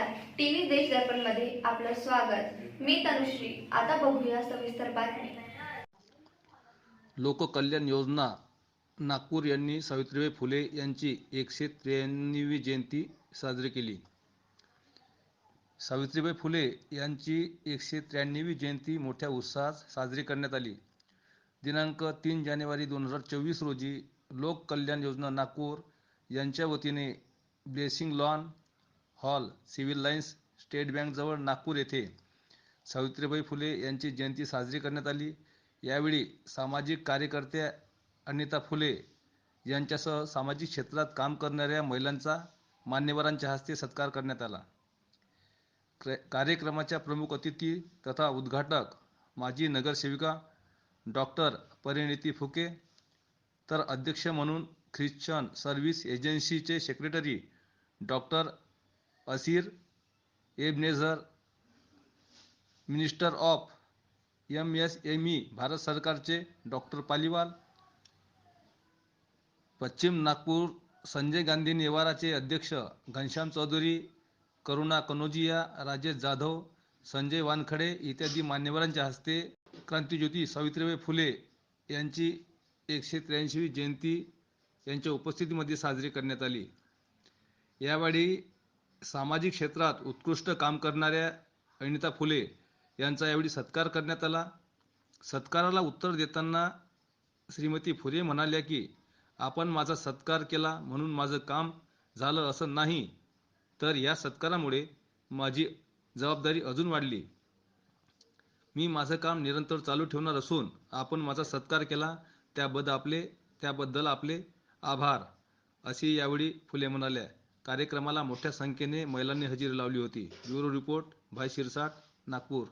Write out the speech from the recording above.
News दर्पणमध्ये आपलं स्वागत. मी तनुश्री. आता बघूया सविस्तर बातमी लोककल्याण योजना नागपूर यांनी सावित्रीबाई फुले यांची एकशे त्र्याण्णवी जयंती साजरी केली. सावित्रीबाई फुले यांची एकशे त्र्याण्णवी जयंती मोठ्या उत्साहात साजरी करण्यात आली. दिनांक तीन जानेवारी दोन हजार चोवीस रोजी लोककल्याण योजना नागपूर यांच्या वतीने blessing lawn hall civil lines state बँकजवळ Nagpur येथे सावित्रीबाई फुले यांची जयंती साजरी करण्यात आली. यावेळी सामाजिक कार्यकर्त्या अनिता फुले यांच्यासह सामाजिक क्षेत्रात काम करणाऱ्या महिलांचा मान्यवरांच्या हस्ते सत्कार करण्यात आला. क्र- कार्यक्रमाच्या प्रमुख अतिथी तथा उद्घाटक माजी नगरसेविका डॉक्टर परिणिती फुके तर अध्यक्ष म्हणून Christian service एजन्सीचे secretary doctor Asir Ebenezer minister of M S M E Bharat सरकारचे डॉक्टर पालिवाल पश्चिम नागपूर संजय गांधी निवाराचे अध्यक्ष घनश्याम चौधरी करुणा कनोजिया राजेश जाधव संजय वानखडे इत्यादी मान्यवरांच्या हस्ते क्रांतीज्योती सावित्रीबाई फुले यांची एकशे त्र्याऐंशीवी जयंती यांच्या उपस्थितीमध्ये साजरी करण्यात आली. यावेळी सामाजिक क्षेत्रात उत्कृष्ट काम करणाऱ्या अनिता फुले यांचा यावेळी सत्कार करण्यात आला. सत्काराला उत्तर देताना श्रीमती फुले म्हणाल्या की आपण माझा सत्कार केला म्हणून माझं काम झालं असं नाही. तर या सत्कारामुळे माझी जबाबदारी अजून वाढली. मी माझं काम निरंतर चालू ठेवणार असून आपण माझा सत्कार केला. त्याबद्दल आपले त्याबद्दल आपले आभार अशी यावेळी फुले म्हणाल्या. कार्यक्रमाला मोठ्या संख्येने महिलांनी हजेरी लावली होती. ब्युरो रिपोर्ट भाई शिरसाट नागपूर.